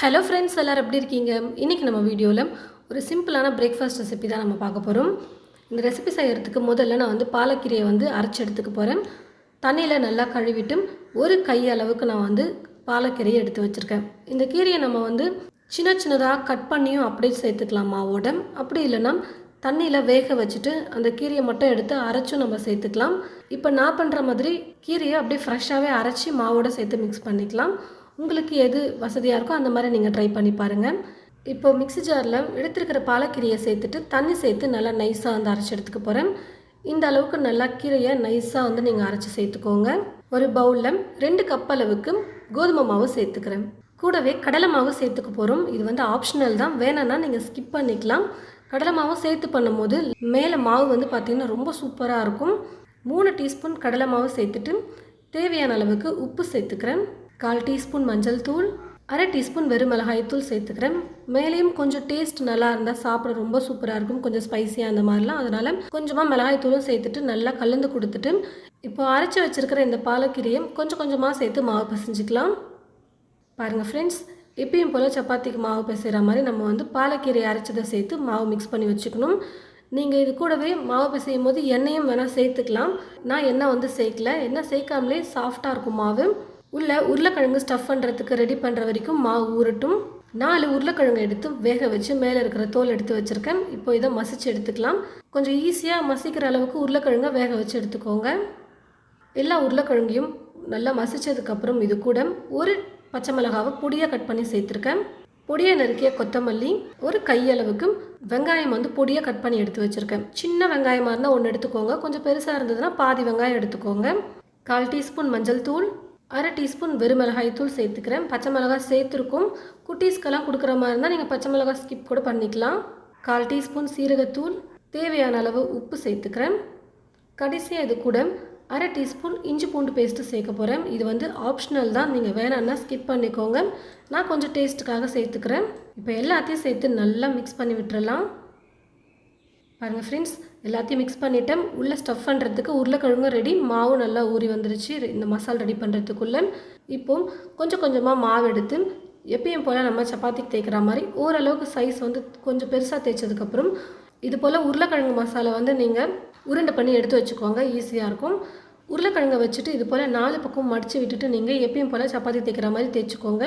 Hello friends எல்லோரும் எப்படி இருக்கீங்க? இன்றைக்கி நம்ம வீடியோவில் ஒரு சிம்பிளான பிரேக்ஃபாஸ்ட் ரெசிபி தான் நம்ம பார்க்க போகிறோம் இந்த ரெசிபி செய்கிறதுக்கு முதல்ல நான் வந்து பாலக்கீரையை வந்து அரைச்சி எடுத்துக்க போகிறேன் தண்ணியில் நல்லா கழுவிட்டு ஒரு கை அளவுக்கு நான் வந்து பாலக்கீரையை எடுத்து வச்சுருக்கேன். இந்த கீரையை நம்ம வந்து சின்ன சின்னதாக கட் பண்ணியும் அப்படியே சேர்த்துக்கலாம் மாவோட. அப்படி இல்லைன்னா தண்ணியில் வேக வச்சுட்டு அந்த கீரையை மட்டும் எடுத்து அரைச்சும் நம்ம சேர்த்துக்கலாம். இப்போ நான் பண்ணுற மாதிரி கீரையை அப்படியே ஃப்ரெஷ்ஷாகவே அரைச்சி மாவோட சேர்த்து மிக்ஸ் பண்ணிக்கலாம். உங்களுக்கு எது வசதியாக இருக்கோ அந்த மாதிரி நீங்கள் ட்ரை பண்ணி பாருங்கள் இப்போ மிக்ஸி ஜாரில் எடுத்துருக்கிற பாலக்கீரையை சேர்த்துட்டு தண்ணி சேர்த்து நல்லா நைஸாக வந்து அரைச்சி எடுத்துக்க போகிறேன் இந்த அளவுக்கு நல்லா கீரையை நைஸாக வந்து நீங்கள் அரைச்சி சேர்த்துக்கோங்க. ஒரு பவுலில் ரெண்டு கப் அளவுக்கு கோதுமை மாவு சேர்த்துக்கிறேன். கூடவே கடலை மாவு சேர்த்துக்க போகிறோம் இது வந்து ஆப்ஷனல் தான். வேணும்னா நீங்கள் ஸ்கிப் பண்ணிக்கலாம். கடலை மாவும் சேர்த்து பண்ணும்போது மேலே மாவு வந்து பார்த்திங்கன்னா ரொம்ப சூப்பராக இருக்கும். மூணு டீஸ்பூன் கடலை மாவு சேர்த்துட்டு தேவையான அளவுக்கு உப்பு சேர்த்துக்கிறேன். கால் டீஸ்பூன் மஞ்சள் தூள் அரை டீஸ்பூன் வெறும் மிளகாய் தூள் சேர்த்துக்கிறேன். மேலேயும் கொஞ்சம் டேஸ்ட் நல்லா இருந்தால் சாப்பிட ரொம்ப சூப்பராக இருக்கும். கொஞ்சம் ஸ்பைசியாக அந்த மாதிரிலாம். அதனால் கொஞ்சமாக மிளகாய் தூளும் சேர்த்துட்டு நல்லா கலந்து கொடுத்துட்டு இப்போ அரைச்சி வச்சுருக்கிற இந்த பாலக்கீரையும் கொஞ்சம் கொஞ்சமாக சேர்த்து மாவு பிசைஞ்சிக்கலாம். பாருங்கள் ஃப்ரெண்ட்ஸ் எப்பயும் போல் சப்பாத்திக்கு மாவு பிசைகிற மாதிரி நம்ம வந்து பாலக்கீரை அரைச்சதை சேர்த்து மாவு மிக்ஸ் பண்ணி வச்சுக்கணும். நீங்கள் இது கூடவே மாவு பிசையும் போது எண்ணெயும் வேணால் சேர்த்துக்கலாம். நான் எண்ணெய் வந்து சேர்க்கல. எண்ணெய் சேர்க்காமலே சாஃப்டாக இருக்கும் மாவு. உள்ள உருளைக்கிழங்கு ஸ்டஃப் பண்ணுறதுக்கு ரெடி பண்ணுற வரைக்கும் மாவு ஊறட்டும். நாலு உருளைக்கிழங்கு எடுத்து வேக வச்சு மேலே இருக்கிற தோல் எடுத்து வச்சுருக்கேன். இப்போ இதை மசிச்சு எடுத்துக்கலாம். கொஞ்சம் ஈஸியாக மசிக்கிற அளவுக்கு உருளைக்கிழங்கை வேக வச்சு எடுத்துக்கோங்க. எல்லா உருளைக்கிழங்கையும் நல்லா மசித்ததுக்கப்புறம் இது கூட ஒரு பச்சை மிளகாவை பொடியாக கட் பண்ணி சேர்த்துருக்கேன். பொடியை நறுக்கிய கொத்தமல்லி ஒரு கையளவுக்கு வெங்காயம் வந்து பொடியாக கட் பண்ணி எடுத்து வச்சுருக்கேன். சின்ன வெங்காயமாக இருந்தால் ஒன்று எடுத்துக்கோங்க. கொஞ்சம் பெருசாக இருந்ததுன்னா பாதி வெங்காயம் எடுத்துக்கோங்க. கால் டீஸ்பூன் மஞ்சள் தூள் அரை டீஸ்பூன் வெறும் தூள் சேர்த்துக்கிறேன். பச்சை மிளகாய் சேர்த்துருக்கும். குட்டீஸ்க்கெல்லாம் கொடுக்குற மாதிரி இருந்தால் நீங்கள் பச்சை மிளகாய் ஸ்கிப் கூட பண்ணிக்கலாம். கால் டீஸ்பூன் சீரகத்தூள். தேவையான அளவு உப்பு சேர்த்துக்கிறேன். கடைசியாக இது கூட அரை டீஸ்பூன் இஞ்சி பூண்டு பேஸ்ட்டு சேர்க்க போகிறேன் இது வந்து ஆப்ஷனல் தான். நீங்கள் வேணான்னா ஸ்கிப் பண்ணிக்கோங்க. நான் கொஞ்சம் டேஸ்ட்டுக்காக சேர்த்துக்கிறேன். இப்போ எல்லாத்தையும் சேர்த்து நல்லா மிக்ஸ் பண்ணி விட்டுறலாம். பாருங்கள் ஃப்ரெண்ட்ஸ் எல்லாத்தையும் மிக்ஸ் பண்ணிவிட்டேன் உள்ளே ஸ்டஃப் பண்ணுறதுக்கு உருளைக்கிழங்கும் ரெடி மாவும் நல்லா ஊறி வந்துருச்சு. இந்த மசால் ரெடி பண்ணுறதுக்குள்ளே இப்போ கொஞ்சம் கொஞ்சமாக மாவு எடுத்து எப்பயும் போல் நம்ம சப்பாத்திக்கு தேய்க்கிற மாதிரி ஓரளவுக்கு சைஸ் வந்து கொஞ்சம் பெருசாக தேய்ச்சதுக்கப்புறம் இது போல் உருளைக்கிழங்கு மசாலா வந்து நீங்கள் உருண்டை பண்ணி எடுத்து வச்சுக்கோங்க. ஈஸியாக இருக்கும். உருளைக்கிழங்கை வச்சுட்டு இது போல் நாலு பக்கம் மடித்து விட்டுட்டு நீங்கள் எப்பயும் போல் சப்பாத்தி தேய்க்கிற மாதிரி தேய்ச்சிக்கோங்க.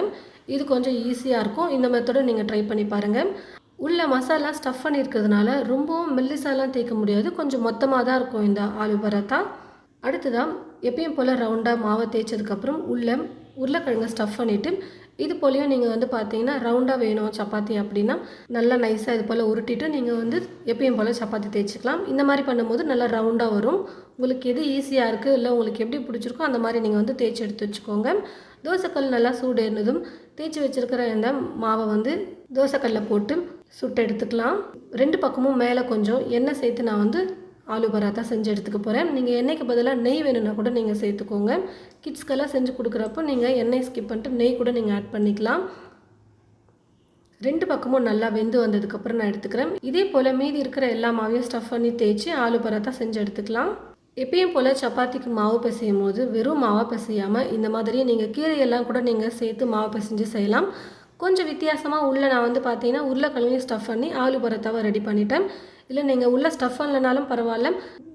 இது கொஞ்சம் ஈஸியாக இருக்கும். இந்த மெத்தடும் நீங்கள் ட்ரை பண்ணி பாருங்கள் உள்ள மசாலா ஸ்டஃப் பண்ணியிருக்கிறதுனால ரொம்பவும் மெல்லிசாலாம் தேய்க்க முடியாது. கொஞ்சம் மொத்தமாக தான் இருக்கும் இந்த ஆலு பரோட்டா. அடுத்ததாக எப்பயும் போல் ரவுண்டாக மாவை தேய்ச்சதுக்கப்புறம் உள்ள உருளைக்கிழங்கை ஸ்டஃப் பண்ணிவிட்டு இது போலையும் நீங்கள் வந்து பார்த்தீங்கன்னா ரவுண்டாக வேணும் சப்பாத்தி அப்படின்னா நல்லா நைஸாக இது போல் உருட்டிட்டு நீங்கள் வந்து எப்பயும் போல் சப்பாத்தி தேய்ச்சிக்கலாம். இந்த மாதிரி பண்ணும்போது நல்லா ரவுண்டாக வரும். உங்களுக்கு எது ஈஸியாக இருக்குது இல்லை உங்களுக்கு எப்படி பிடிச்சிருக்கோ அந்த மாதிரி நீங்கள் வந்து தேய்ச்சி எடுத்து வச்சுக்கோங்க. தோசைக்கல் நல்லா சூடு இருந்ததும் தேய்ச்சி வச்சுருக்கிற இந்த மாவை வந்து தோசைக்கல்லில் போட்டு சுட்டு எடுத்துக்கலாம். ரெண்டு பக்கமும் மேலே கொஞ்சம் எண்ணெய் சேர்த்து நான் வந்து ஆலு பராத்தா செஞ்சு எடுத்துக்க போகிறேன் நீங்கள் எண்ணெய்க்கு பதிலாக நெய் வேணும்னா கூட நீங்கள் சேர்த்துக்கோங்க. கிட்ஸ்க்கெல்லாம் செஞ்சு கொடுக்குறப்போ நீங்கள் எண்ணெய் ஸ்கிப் பண்ணிட்டு நெய் கூட நீங்கள் ஆட் பண்ணிக்கலாம். ரெண்டு பக்கமும் நல்லா வெந்து வந்ததுக்கப்புறம் நான் எடுத்துக்கிறேன். இதே போல் மீதி இருக்கிற எல்லா மாவையும் ஸ்டஃப் பண்ணி தேய்ச்சி ஆலு பராத்தா செஞ்சு எடுத்துக்கலாம். எப்பயும் போல் சப்பாத்திக்கு மாவு பிசையும் போது வெறும் மாவை பிசையாமல் இந்த மாதிரி நீங்கள் கீரையெல்லாம் கூட நீங்கள் சேர்த்து மாவு பிசைஞ்சு செய்யலாம். கொஞ்சம் வித்தியாசமாக உள்ளே நான் வந்து பார்த்தீங்கன்னா உருளைக்கிழங்கையும் ஸ்டஃப் பண்ணி ஆலு பரோட்டாவை ரெடி பண்ணிட்டேன். இல்லை நீங்கள் உள்ள ஸ்டஃப் இல்லைனாலும் பரவாயில்ல.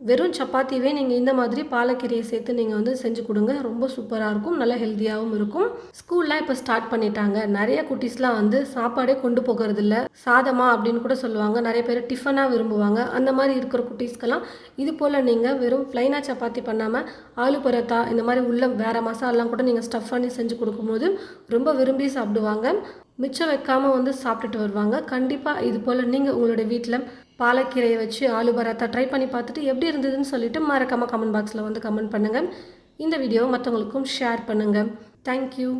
வெறும் சப்பாத்தியவே நீங்கள் இந்த மாதிரி பாலக்கீரையை சேர்த்து நீங்கள் வந்து செஞ்சு கொடுங்க. ரொம்ப சூப்பராக இருக்கும். நல்லா ஹெல்த்தியாகவும் இருக்கும். ஸ்கூல்லாம் இப்போ ஸ்டார்ட் பண்ணிட்டாங்க. நிறைய குட்டீஸ்லாம் வந்து சாப்பாடே கொண்டு போகிறது இல்லை சாதமா அப்படின்னு கூட சொல்லுவாங்க. நிறைய பேர் டிஃபனாக விரும்புவாங்க. அந்த மாதிரி இருக்கிற குட்டீஸ்க்கெல்லாம் இது போல் நீங்கள் வெறும் ப்ளைனாக சப்பாத்தி பண்ணாமல் ஆலு பரோட்டா இந்த மாதிரி உள்ள வேறு மசாலாம் கூட நீங்கள் ஸ்டஃப் பண்ணி செஞ்சு கொடுக்கும்போது ரொம்ப விரும்பி சாப்பிடுவாங்க. மிச்சம் வைக்காமல் வந்து சாப்பிட்டுட்டு வருவாங்க. கண்டிப்பாக இது போல் நீங்கள் உங்களுடைய வீட்டில் பாலக்கீரையை வச்சு ஆலு பராத்தா ட்ரை பண்ணி பார்த்துட்டு எப்படி இருந்ததுன்னு சொல்லிவிட்டு மறக்காமல் கமெண்ட் பாக்ஸில் வந்து கமெண்ட் பண்ணுங்கள் இந்த வீடியோவை மற்றவங்களுக்கும் ஷேர் பண்ணுங்கள் தேங்க்யூ